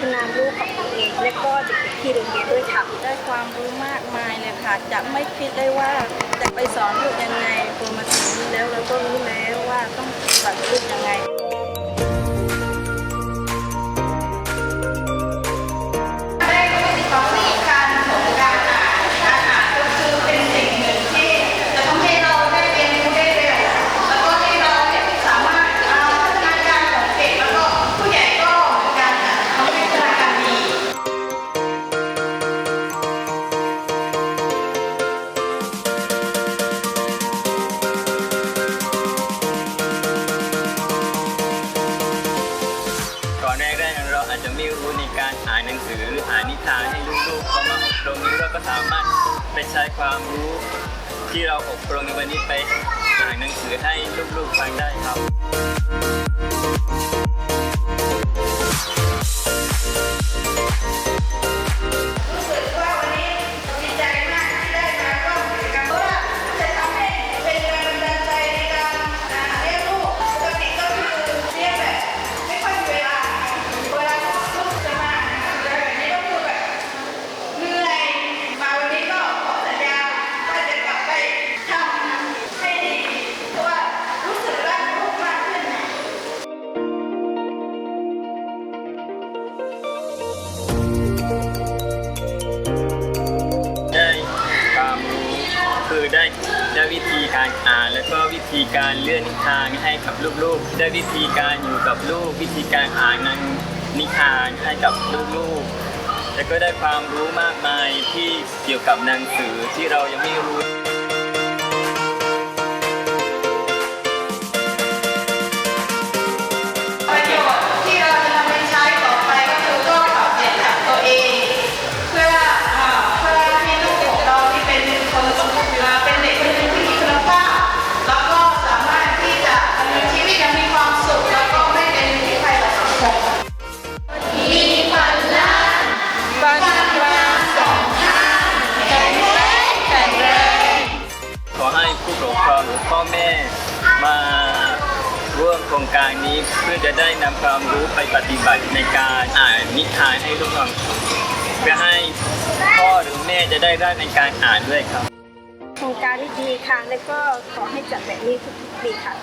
ฒนาลูกของตัวเอง และก็เด็กๆที่โรงเรียนด้วยค่ะ ได้ความรู้มากมายเลยค่ะ จะไม่คิดได้ว่าจะไปสอนลูกยังไงพอมาถึงนี้แล้วเราก็รู้แล้วว่าต้องสอนลูกยังไง เราอาจจะไม่รู้ในการอ่านหนังสือหรืออ่านนิทานให้ลูกๆเข้ามาอบรมนี้เราก็สามารถไปใช้ความรู้ที่เราอบรมในวันนี้ไปอ่านหนังสือให้ลูกๆฟังได้ครับ คือได้ได้วิธีการอ่าน แล้วก็วิธีการเลื่อนนิทานให้กับลูกๆ ได้วิธีการอยู่กับลูก วิธีการอ่านนังนิทานให้กับลูกๆ แล้วก็ได้ความรู้มากมายที่เกี่ยวกับหนังสือที่เรายังไม่รู้ ผู้ปกครองหรือพ่อแม่มาร่วมโครงการนี้เพื่อจะได้นำความรู้ไปปฏิบัติในการอ่านนิทานให้ลูกฟังเพื่อให้พ่อหรือแม่จะได้ได้ในการอ่านด้วยครับ โครงการที่ดีค่ะ และก็ขอให้จัดแบบนี้ทุกๆปีค่ะ